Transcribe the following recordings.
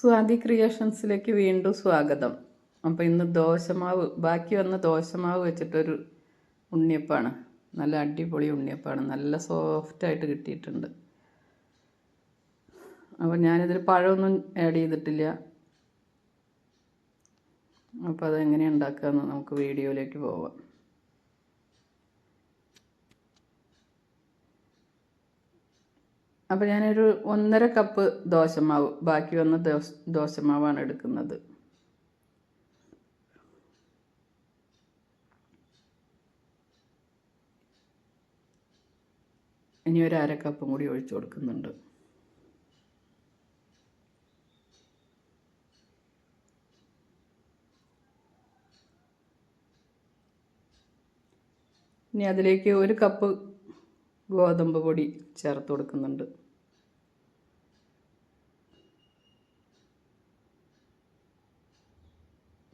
സ്വാതി ക്രിയേഷൻസിലേക്ക് വീണ്ടും സ്വാഗതം. അപ്പോൾ ഇന്ന് ദോശമാവ് ബാക്കി വന്ന ദോശമാവ് വെച്ചിട്ടൊരു ഉണ്ണിയപ്പാണ്. നല്ല അടിപൊളി ഉണ്ണിയപ്പാണ്. നല്ല സോഫ്റ്റായിട്ട് കിട്ടിയിട്ടുണ്ട്. അപ്പോൾ ഞാനിതിൽ പഴമൊന്നും ആഡ് ചെയ്തിട്ടില്ല. അപ്പോൾ അതെങ്ങനെയാണ് ഉണ്ടാക്കുകയെന്ന് നമുക്ക് വീഡിയോയിലേക്ക് പോവാം. അപ്പോൾ ഞാനൊരു ഒന്നര കപ്പ് ദോശമാവ് ബാക്കി വന്ന ദോശ ദോശമാവാണ് എടുക്കുന്നത്. ഇനി ഒരു അര കപ്പും കൂടി ഒഴിച്ചു കൊടുക്കുന്നുണ്ട്. ഇനി അതിലേക്ക് ഒരു കപ്പ് ഗോതമ്പ് പൊടി ചേർത്ത് കൊടുക്കുന്നുണ്ട്.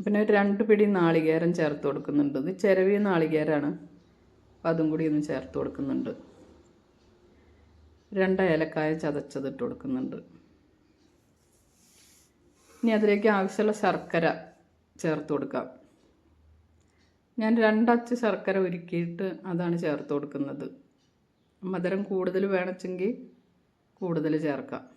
പിന്നെ ഒരു രണ്ട് പിടി നാളികേരം ചേർത്ത് കൊടുക്കുന്നുണ്ട്. ഇത് ചിരവിയ നാളികേരമാണ് അപ്പം അതും കൂടി ഒന്ന് ചേർത്ത് കൊടുക്കുന്നുണ്ട്. രണ്ട് ഏലക്കായ ചതച്ചതിട്ട് കൊടുക്കുന്നുണ്ട്. ഇനി അതിലേക്ക് ആവശ്യമുള്ള ശർക്കര ചേർത്ത് കൊടുക്കാം. ഞാൻ രണ്ടച്ച് ശർക്കര ഉരുക്കിയിട്ട് അതാണ് ചേർത്ത് കൊടുക്കുന്നത്. മധുരം കൂടുതൽ വേണമെങ്കിൽ കൂടുതൽ ചേർക്കാം.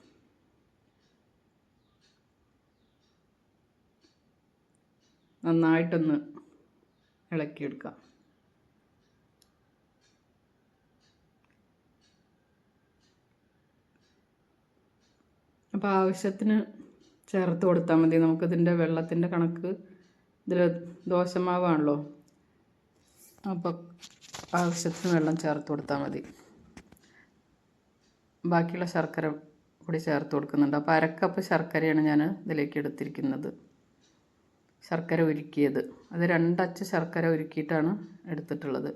നന്നായിട്ടൊന്ന് ഇളക്കിയെടുക്കാം. അപ്പോൾ ആവശ്യത്തിന് ചേർത്ത് കൊടുത്താൽ മതി. നമുക്കിതിന്റെ വെള്ളത്തിന്റെ കണക്ക് ഇതിൽ ദോശമാവാണല്ലോ. അപ്പോൾ ആവശ്യത്തിന് വെള്ളം ചേർത്ത് കൊടുത്താൽ മതി. ബാക്കിയുള്ള ശർക്കര കൂടി ചേർത്ത് കൊടുക്കുന്നുണ്ട്. അപ്പോൾ അരക്കപ്പ് ശർക്കരയാണ് ഞാൻ ഇതിലേക്ക് എടുത്തിരിക്കുന്നത്. ശർക്കര ഉരുക്കിയത്. അത് രണ്ടച്ച് ശർക്കര ഉരുക്കിയിട്ടാണ് എടുത്തിട്ടുള്ളത്.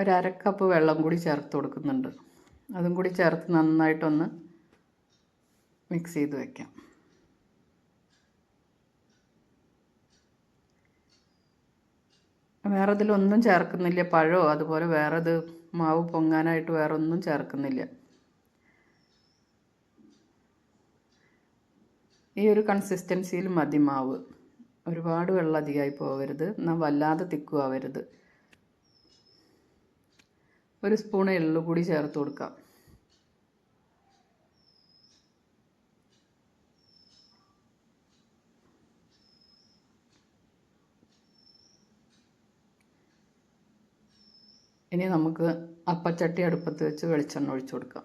ഒരക്കപ്പ് വെള്ളം കൂടി ചേർത്ത് കൊടുക്കുന്നുണ്ട്. അതും കൂടി ചേർത്ത് നന്നായിട്ടൊന്ന് മിക്സ് ചെയ്ത് വയ്ക്കാം വേറെ ഇതിലൊന്നും ചേർക്കുന്നില്ല. പഴമോ അതുപോലെ വേറെ ഇത് മാവ് പൊങ്ങാനായിട്ട് വേറെ ഒന്നും ചേർക്കുന്നില്ല. ഈ ഒരു കൺസിസ്റ്റൻസിയിൽ മതി മാവ്. ഒരുപാട് വെള്ളം അധികമായി പോകരുത് എന്നാൽ വല്ലാതെ തിക്കും ആവരുത് ഒരു സ്പൂൺ എള്ളു കൂടി ചേർത്ത് കൊടുക്കാം. ഇനി നമുക്ക് അപ്പച്ചട്ടി അടുപ്പത്ത് വെച്ച് വെളിച്ചെണ്ണ ഒഴിച്ചു കൊടുക്കാം.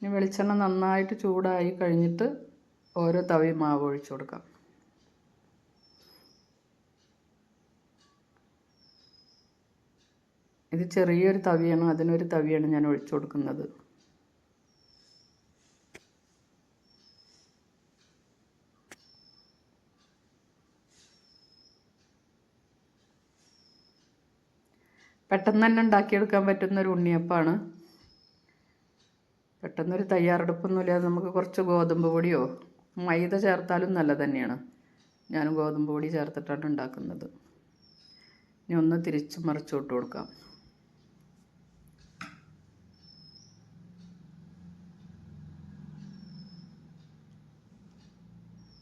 ഇനി വെളിച്ചെണ്ണ നന്നായിട്ട് ചൂടായി കഴിഞ്ഞിട്ട് ഓരോ തവി മാവ് ഒഴിച്ചു കൊടുക്കാം. ഇത് ചെറിയൊരു തവിയാണ് അതിനൊരു തവിയാണ് ഞാൻ ഒഴിച്ചു കൊടുക്കുന്നത്. പെട്ടെന്ന് തന്നെ ഉണ്ടാക്കിയെടുക്കാൻ പറ്റുന്ന ഒരു ഉണ്ണിയപ്പമാണ്. പെട്ടെന്നൊരു തയ്യാറെടുപ്പൊന്നുമില്ലാതെ നമുക്ക് കുറച്ച് ഗോതമ്പ് പൊടിയോ മൈദ ചേർത്താലും നല്ല തന്നെയാണ്. ഞാൻ ഗോതമ്പ് പൊടി ചേർത്തിട്ടാണ് ഉണ്ടാക്കുന്നത്. ഇനി ഒന്ന് തിരിച്ച് മറിച്ചു കൊടുക്കാം.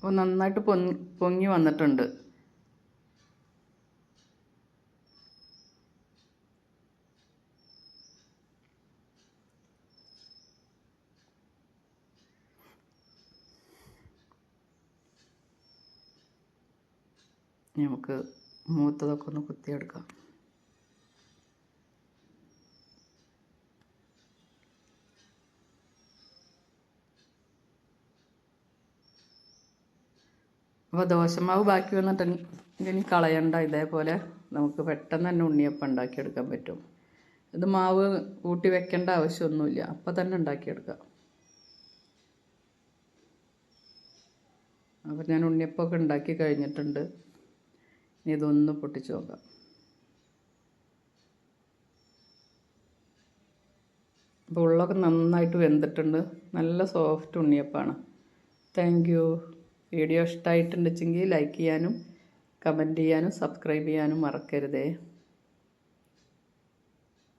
അപ്പോൾ നന്നായിട്ട് പൊങ്ങി പൊങ്ങി വന്നിട്ടുണ്ട്. നമുക്ക് മൂത്തതൊക്കെ ഒന്ന് കുത്തിയെടുക്കാം. അപ്പോൾ ദോശമാവ് ബാക്കി വന്നിട്ടുണ്ടെങ്കിൽ കളയണ്ട. ഇതേപോലെ നമുക്ക് പെട്ടെന്ന് തന്നെ ഉണ്ണിയപ്പം ഉണ്ടാക്കിയെടുക്കാൻ പറ്റും. ഇത് മാവ് കൂട്ടി വെക്കേണ്ട ആവശ്യമൊന്നുമില്ല. അപ്പം തന്നെ ഉണ്ടാക്കിയെടുക്കാം. അപ്പോൾ ഞാൻ ഉണ്ണിയപ്പമൊക്കെ ഉണ്ടാക്കി കഴിഞ്ഞിട്ടുണ്ട്. ഇനി ഇതൊന്ന് പൊട്ടിച്ച് നോക്കാം. അപ്പോൾ ഉള്ളൊക്കെ നന്നായിട്ട് വെന്തിട്ടുണ്ട്. നല്ല സോഫ്റ്റ് ഉണ്ണിയപ്പാണ് താങ്ക് വീഡിയോ ഇഷ്ടമായിട്ടുണ്ടെങ്കിൽ ലൈക്ക് ചെയ്യാനും കമന്റ് ചെയ്യാനും സബ്സ്ക്രൈബ് ചെയ്യാനും മറക്കരുതേ.